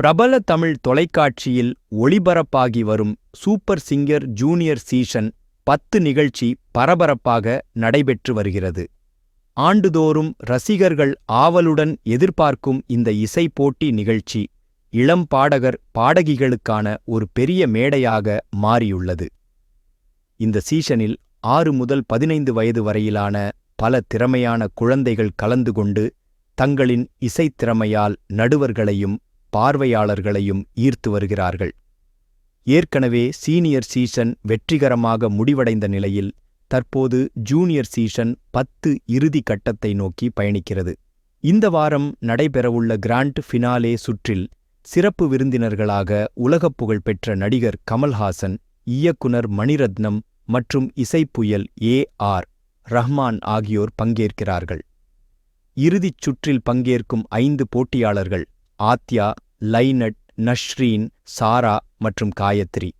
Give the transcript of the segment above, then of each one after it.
பிரபல தமிழ் தொலைக்காட்சியில் ஒளிபரப்பாகி வரும் சூப்பர் சிங்கர் ஜூனியர் சீசன் பத்து நிகழ்ச்சி பரபரப்பாக நடைபெற்று வருகிறது. ஆண்டுதோறும் ரசிகர்கள் ஆவலுடன் எதிர்பார்க்கும் இந்த இசை போட்டி நிகழ்ச்சி இளம் பாடகர் பாடகிகளுக்கான ஒரு பெரிய மேடையாக மாறியுள்ளது. இந்த சீசனில் ஆறு முதல் பதினைந்து வயது வரையிலான பல திறமையான குழந்தைகள் கலந்து கொண்டு தங்களின் இசைத்திறமையால் நடுவர்களையும் பார்வையாளர்களையும் ஈர்த்து வருகிறார்கள். ஏற்கனவே சீனியர் சீசன் வெற்றிகரமாக முடிவடைந்த நிலையில் தற்போது ஜூனியர் சீசன் பத்து இறுதி கட்டத்தை நோக்கி பயணிக்கிறது. இந்த வாரம் நடைபெறவுள்ள கிராண்ட் ஃபினாலே சுற்றில் சிறப்பு விருந்தினர்களாக உலகப் புகழ்பெற்ற நடிகர் கமல்ஹாசன் இயக்குனர் மணிரத்னம் மற்றும் இசைப்புயல் ஏ ஆர் ரஹ்மான் ஆகியோர் பங்கேற்கிறார்கள். இறுதிச் சுற்றில் பங்கேற்கும் ஐந்து போட்டியாளர்கள் ஆத்யா லைனட் நஷ்ரீன் சாரா மற்றும் காயத்ரி.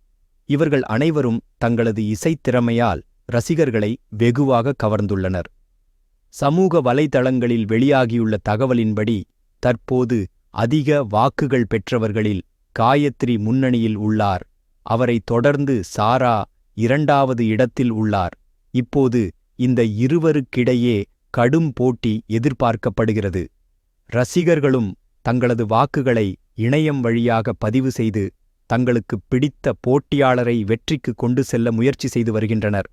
இவர்கள் அனைவரும் தங்களது இசைத்திறமையால் ரசிகர்களை வெகுவாக கவர்ந்துள்ளனர். சமூக வலைதளங்களில் வெளியாகியுள்ள தகவலின்படி தற்போது அதிக வாக்குகள் பெற்றவர்களில் காயத்ரி முன்னணியில் உள்ளார். அவரை தொடர்ந்து சாரா இரண்டாவது இடத்தில் உள்ளார். இப்போது இந்த இருவருக்கிடையே கடும் போட்டி எதிர்பார்க்கப்படுகிறது. ரசிகர்களும் தங்களது வாக்குகளை இணையம் வழியாக பதிவு செய்து தங்களுக்கு பிடித்த போட்டியாளரை வெற்றிக்கு கொண்டு செல்ல முயற்சி செய்து வருகின்றனர்.